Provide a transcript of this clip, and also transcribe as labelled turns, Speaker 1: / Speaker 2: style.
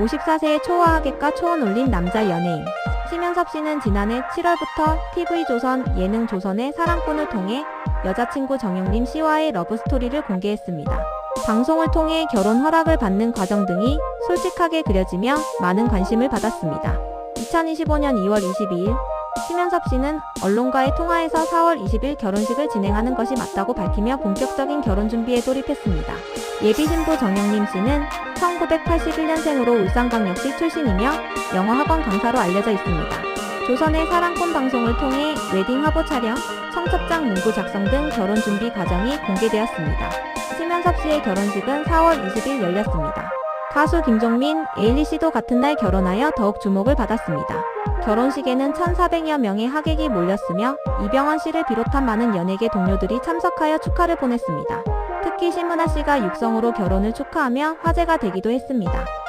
Speaker 1: 54세의 초호하객과 초혼 올린 남자 연예인. 심연섭 씨는 지난해 7월부터 TV조선 예능조선의 사랑꾼을 통해 여자친구 정영림 씨와의 러브스토리를 공개했습니다. 방송을 통해 결혼 허락을 받는 과정 등이 솔직하게 그려지며 많은 관심을 받았습니다. 2025년 2월 22일 심연섭 씨는 언론과의 통화에서 4월 20일 결혼식을 진행하는 것이 맞다고 밝히며 본격적인 결혼 준비에 돌입했습니다. 예비 신부 정영림 씨는 1981년생으로 울산광역시 출신이며 영어 학원 강사로 알려져 있습니다. 조선의 사랑꾼 방송을 통해 웨딩 화보 촬영, 청첩장 문구 작성 등 결혼 준비 과정이 공개되었습니다. 심연섭 씨의 결혼식은 4월 20일 열렸습니다. 가수 김종민, 에일리 씨도 같은 날 결혼하여 더욱 주목을 받았습니다. 결혼식에는 1,400여 명의 하객이 몰렸으며 이병헌 씨를 비롯한 많은 연예계 동료들이 참석하여 축하를 보냈습니다. 특히 신문아 씨가 육성으로 결혼을 축하하며 화제가 되기도 했습니다.